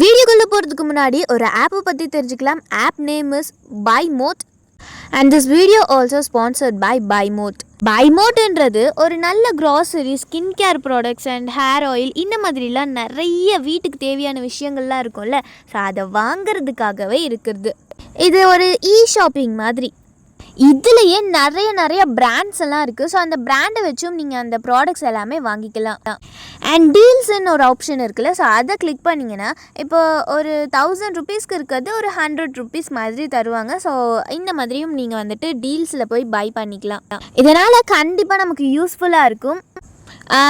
வீடியோக்குள்ளே போகிறதுக்கு முன்னாடி ஒரு ஆப்பை பற்றி தெரிஞ்சுக்கலாம். App name is by mod and this video also sponsored by by mod by ஒரு நல்ல grocery skin care products and hair oil இந்த மாதிரிலாம் நிறைய வீட்டுக்கு தேவையான விஷயங்கள்லாம் இருக்கும்ல. ஸோ அதை வாங்கிறதுக்காகவே இருக்கிறது. இது ஒரு இ ஷாப்பிங் மாதிரி. இதுலயே நிறைய நிறைய பிராண்ட்ஸ் எல்லாம் இருக்குது ஸோ அந்த பிராண்டை வச்சும் நீங்கள் அந்த ப்ராடக்ட்ஸ் எல்லாமே வாங்கிக்கலாம். அண்ட் டீல்ஸ்ன்னு ஒரு ஆப்ஷன் இருக்குல்ல. ஸோ அதை கிளிக் பண்ணிங்கன்னா இப்போ ஒரு தௌசண்ட் ருபீஸ்க்கு இருக்கிறது ஒரு ஹண்ட்ரட் ருபீஸ் மாதிரி தருவாங்க. ஸோ இந்த மாதிரியும் நீங்கள் வந்துட்டு டீல்ஸில் போய் பை பண்ணிக்கலாம். இதனால் கண்டிப்பாக நமக்கு யூஸ்ஃபுல்லாக இருக்கும்.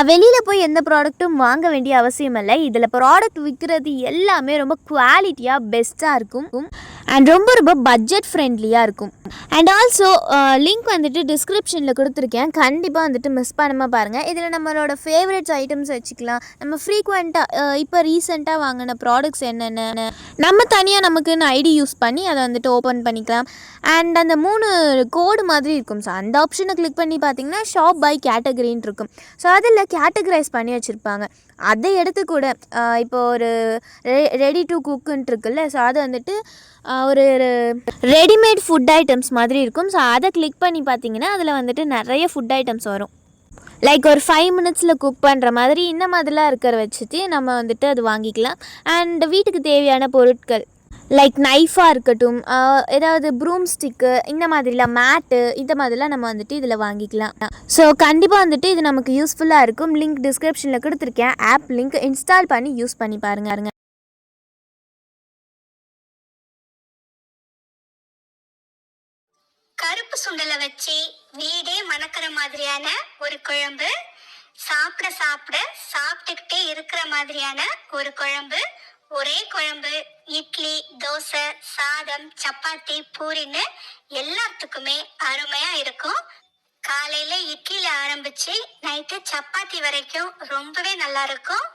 வெளியில் போய் எந்த ப்ராடக்ட்டும் வாங்க வேண்டிய அவசியம் இல்லை. இதில் ப்ராடக்ட் விற்கிறது எல்லாமே ரொம்ப குவாலிட்டியாக பெஸ்ட்டாக இருக்கும். அண்ட் ரொம்ப ரொம்ப பட்ஜெட் ஃப்ரெண்ட்லியாக இருக்கும். அண்ட் ஆல்சோ லிங்க் வந்துட்டு டிஸ்கிரிப்ஷனில் கொடுத்துருக்கேன். கண்டிப்பாக வந்துட்டு மிஸ் பண்ணாமல் பாருங்கள் இதில் நம்மளோட ஃபேவரட்ஸ் ஐட்டம்ஸ் வச்சுக்கலாம். நம்ம ஃப்ரீக்வெண்ட்டாக இப்போ ரீசெண்டாக வாங்கின ப்ராடக்ட்ஸ் என்னென்ன நம்ம தனியாக நமக்குன்னு ஐடி யூஸ் பண்ணி அதை வந்துட்டு ஓப்பன் பண்ணிக்கலாம். அண்ட் அந்த மூணு கோடு மாதிரி இருக்கும். ஸோ அந்த ஆப்ஷனை கிளிக் பண்ணி பார்த்தீங்கன்னா ஷாப் பை கேட்டகரின்னு இருக்கும். ஸோ அதில் கேட்டகரைஸ் பண்ணி வச்சுருப்பாங்க. அதை எடுத்து கூட ஆஹ் இப்போ ஒரு ரெடி டு குக்குன்ட்டு இருக்குல்ல ஸோ அது வந்துட்டு ஒரு ரெடிமேட் ஃபுட் ஐட்டம்ஸ் மாதிரி இருக்கும். ஸோ அதை கிளிக் பண்ணி பார்த்தீங்கன்னா அதில் வந்துட்டு நிறைய ஃபுட் ஐட்டம்ஸ் வரும். லைக் ஒரு ஃபைவ் மினிட்ஸில் குக் பண்ணுற மாதிரி இந்த மாதிரிலாம் இருக்கிற வச்சுட்டு நம்ம வந்துட்டு அது வாங்கிக்கலாம். அண்ட் வீட்டுக்கு தேவையான பொருட்கள். லைக் நைஃபாக இருக்கட்டும் ஏதாவது ப்ரூம் ஸ்டிக்கு இந்த மாதிரிலாம் மேட்டு இந்த மாதிரிலாம் நம்ம வந்துட்டு இதில் வாங்கிக்கலாம். ஸோ கண்டிப்பாக வந்துட்டு இது நமக்கு யூஸ்ஃபுல்லாக இருக்கும். லிங்க் டிஸ்கிரிப்ஷனில் கொடுத்துருக்கேன். ஆப் லிங்க் இன்ஸ்டால் பண்ணி யூஸ் பண்ணி பாருங்க. கருப்பு சுண்டலை வச்சு வீடே மணக்கிற மாதிரியான ஒரு குழம்பு சாப்பிட சாப்பிட சாப்பிட்டுக்கிட்டே இருக்கிற மாதிரியான ஒரு குழம்பு ஒரே குழம்பு இட்லி தோசை சாதம் சப்பாத்தி பூரின்னு எல்லாத்துக்குமே அருமையா இருக்கும். காலையில இட்லியில ஆரம்பிச்சு நைட்டு சப்பாத்தி வரைக்கும் ரொம்பவே நல்லா இருக்கும்.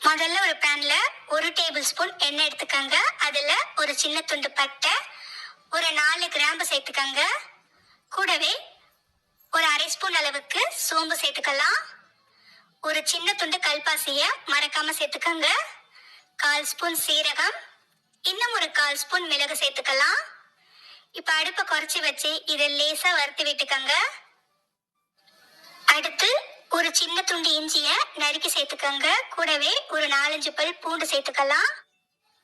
முதல்ல ஒரு பேன்ல ஒரு டேபிள் ஸ்பூன் எண்ணெய் எடுத்துக்கோங்க. அதுல ஒரு சின்ன துண்டு பட்டை ஒரு நாலு கிராம்பு சேர்த்துக்கோங்க. கூடவே ஒரு அரை ஸ்பூன் அளவுக்கு சோம்பு சேர்த்துக்கலாம். ஒரு சின்ன துண்டு கல்பாசிய மறக்காம சேர்த்துக்கோங்க. கால் ஸ்பூன் சீரகம் இன்னும் ஒரு கால் ஸ்பூன் மிளகு சேர்த்துக்கலாம். இப்ப அடுப்பை குறைச்சி வச்சு இதை லேசா வறுத்து விட்டுக்கோங்க. அடுத்து ஒரு சின்ன துண்டு இஞ்சிய நறுக்கி சேர்த்துக்கோங்க. கூடவே ஒரு நாலஞ்சு பல் பூண்டு சேர்த்துக்கலாம்.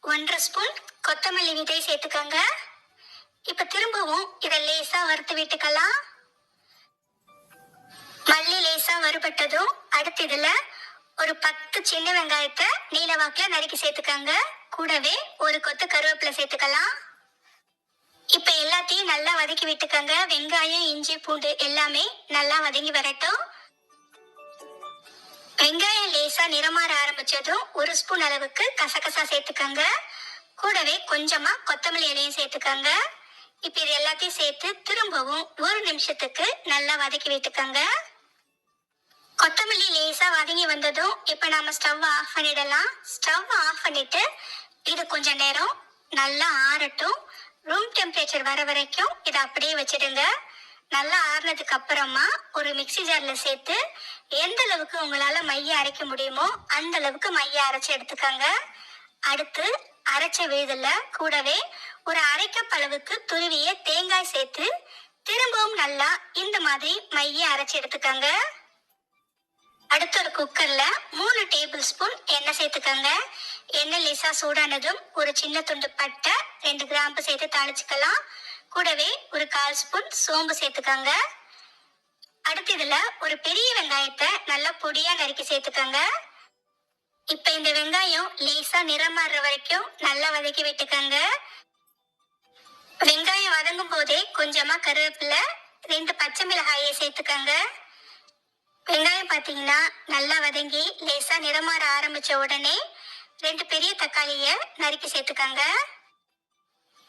ஒன்றரை ஸ்பூன் கொத்தமல்லி விதை சேர்த்துக்கோங்க. இப்ப திரும்பவும் இதை லேசா வறுத்து விட்டுக்கலாம். மல்லி லேசா வறுபட்டதும் அடுத்து இதுல ஒரு பத்து சின்ன வெங்காயத்தை நீல வாக்குல நறுக்கி சேர்த்துக்கோங்க. கூடவே ஒரு கொத்து கருவேப்பிலை சேர்த்துக்கலாம். இப்ப எல்லாத்தையும் நல்லா வதக்கி விட்டுக்கோங்க. வெங்காயம் இஞ்சி பூண்டு எல்லாமே நல்லா வதங்கி வரட்டும். வெங்காயம் லேசா நிறமாற ஆரம்பிச்சதும் ஒரு ஸ்பூன் அளவுக்கு கசகசா சேர்த்துக்கோங்க. கூடவே கொஞ்சமா கொத்தமல்லி இலையும் சேர்த்துக்கோங்க. இப்ப இது எல்லாத்தையும் சேர்த்து திரும்பவும் ஒரு நிமிஷத்துக்கு நல்லா வதக்கி விட்டுக்கோங்க. கொத்தமல்லி லேசா வதங்கி வந்ததும் இப்ப நாம ஸ்டவ் ஆஃப் பண்ணிடலாம். ஸ்டவ் ஆஃப் பண்ணிட்டு இது கொஞ்ச நேரம் நல்லா ஆறட்டும். ரூம் டெம்பரேச்சர் வர வரைக்கும் இதை அப்படியே வச்சிடுங்க. நல்லா ஆறுனதுக்கு அப்புறமா ஒரு மிக்ஸி ஜார்ல சேர்த்து எந்த அளவுக்கு உங்களால மைய அரைக்க முடியுமோ அந்த அளவுக்கு மைய அரைச்சு எடுத்துக்கோங்க. அடுத்து அரைச்ச விழுதுல கூடவே ஒரு அரைக்கப் அளவுக்கு துருவிய தேங்காய் சேர்த்து திரும்பவும் நல்லா இந்த மாதிரி மைய அரைச்சு எடுத்துக்கோங்க. அடுத்து ஒரு குக்கர்ல மூணு டேபிள் ஸ்பூன் எண்ணெய் சேர்த்துக்கோங்க. எண்ணெய் லேசா சூடானதும் ஒரு சின்ன துண்டு பட்டை ரெண்டு கிராம்பு சேர்த்து தாளிச்சுக்கலாம். கூடவே ஒரு கால் ஸ்பூன் சோம்பு சேர்த்துக்கோங்க. அடுத்து இதுல ஒரு பெரிய வெங்காயத்தை நல்லா பொடியா நறுக்கி சேர்த்துக்கோங்க. இப்ப இந்த வெங்காயம் லேசா நிறம் மாறுற வரைக்கும் நல்லா வதக்கி விட்டுக்கோங்க. வெங்காயம் வதங்கும் போதே கொஞ்சமா கருவேப்பிலை ரெண்டு பச்சை மிளகாயை சேர்த்துக்கோங்க. வெங்காயம் பார்த்தீங்கன்னா நல்லா வதங்கி லேசாக நிறமாற ஆரம்பித்த உடனே ரெண்டு பெரிய தக்காளியை நறுக்கி சேர்த்துக்கோங்க.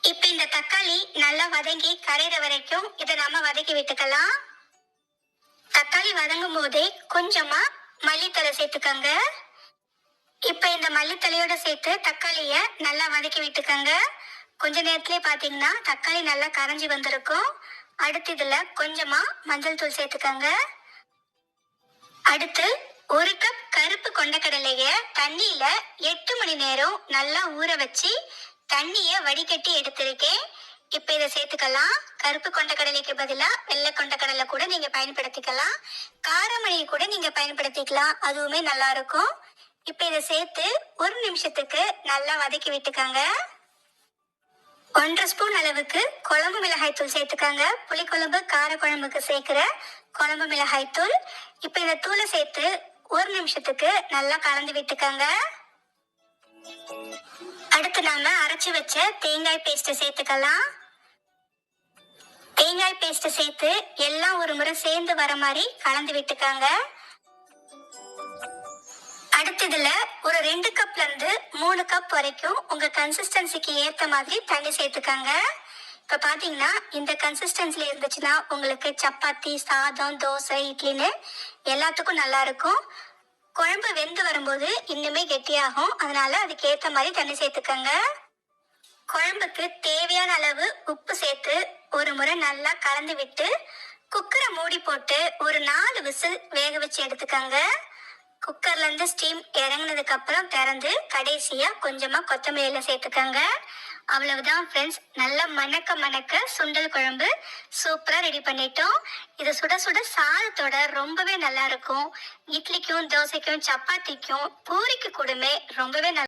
இப்போ இந்த தக்காளி நல்லா வதங்கி கரையிற வரைக்கும் இதை நம்ம வதக்கி விட்டுக்கலாம். தக்காளி வதங்கும் போதே கொஞ்சமாக மல்லித்தலை சேர்த்துக்கோங்க. இப்போ இந்த மல்லித்தலையோட சேர்த்து தக்காளியை நல்லா வதக்கி விட்டுக்கோங்க. கொஞ்ச நேரத்திலே பார்த்தீங்கன்னா தக்காளி நல்லா கரைஞ்சி வந்திருக்கும். அடுத்து இதில் கொஞ்சமாக மஞ்சள் தூள் சேர்த்துக்கோங்க. அடுத்து ஒரு கப் கருப்பு கொண்டக்கடலைய தண்ணியில எட்டு மணி நேரம் நல்லா ஊற வச்சு தண்ணிய வடிகட்டி எடுத்திருக்கேன். இப்ப இதை சேர்த்துக்கலாம். கருப்பு கொண்டக்கடலைக்கு பதிலா வெள்ளை கொண்டக்கடலை கூட நீங்க பயன்படுத்திக்கலாம். காரமணியை கூட நீங்க பயன்படுத்திக்கலாம். அதுவுமே நல்லா இருக்கும். இப்ப இதை சேர்த்து ஒரு நிமிஷத்துக்கு நல்லா வதக்கி விட்டுக்கோங்க. ஒன்றரை ஸ்பூன் அளவுக்கு குழம்பு மிளகாய் தூள் சேர்த்துக்காங்க. புளிக்குழம்பு கார குழம்புக்கு சேர்க்குற குழம்பு மிளகாய் தூள். இப்போ இந்த தூளை சேர்த்து ஒரு நிமிஷத்துக்கு நல்லா கலந்து விட்டுக்கோங்க. அடுத்து நாம அரைச்சு வச்ச தேங்காய் பேஸ்ட் சேர்த்துக்கலாம். தேங்காய் பேஸ்ட் சேர்த்து எல்லாம் ஒரு முறை சேர்ந்து வர மாதிரி கலந்து விட்டுக்கோங்க. அடுத்ததுல ஒரு ரெண்டு கப்ல இருந்து மூணு கப் வரைக்கும் உங்க கன்சிஸ்டன்சிக்கு ஏத்த மாதிரி தண்ணி சேர்த்துக்கங்க. இப்ப பாத்தீங்கன்னா இந்த கன்சிஸ்டன்சில இருந்துச்சுன்னா உங்களுக்கு சப்பாத்தி சாதம் தோசை இட்லின்னு எல்லாத்துக்கும் நல்லா இருக்கும். குழம்பு வெந்து வரும்போது இன்னுமே கெட்டியாகும். அதனால அதுக்கு ஏத்த மாதிரி தண்ணி சேர்த்துக்கங்க. குழம்புக்கு தேவையான அளவு உப்பு சேர்த்து ஒரு முறை நல்லா கலந்து விட்டு குக்கரை மூடி போட்டு ஒரு நாலு விசில் வேக வச்சு எடுத்துக்கங்க. குக்கர்ல இருந்து ஸ்டீம் இறங்குனதுக்கு அப்புறம் திறந்து கடைசியா கொஞ்சமா கொத்தமல்லியில சேர்த்துக்கோங்க. அவ்வளவுதான் ஃப்ரெண்ட்ஸ் நல்லா மணக்க மணக்க சுண்டல் குழம்பு சூப்பரா ரெடி பண்ணிட்டோம். இது சுட சுட சாதத்தோட ரொம்பவே நல்லா இருக்கும். இட்லிக்கும் தோசைக்கும் சப்பாத்திக்கும் பூரிக்கு கூடமே ரொம்பவே நல்லா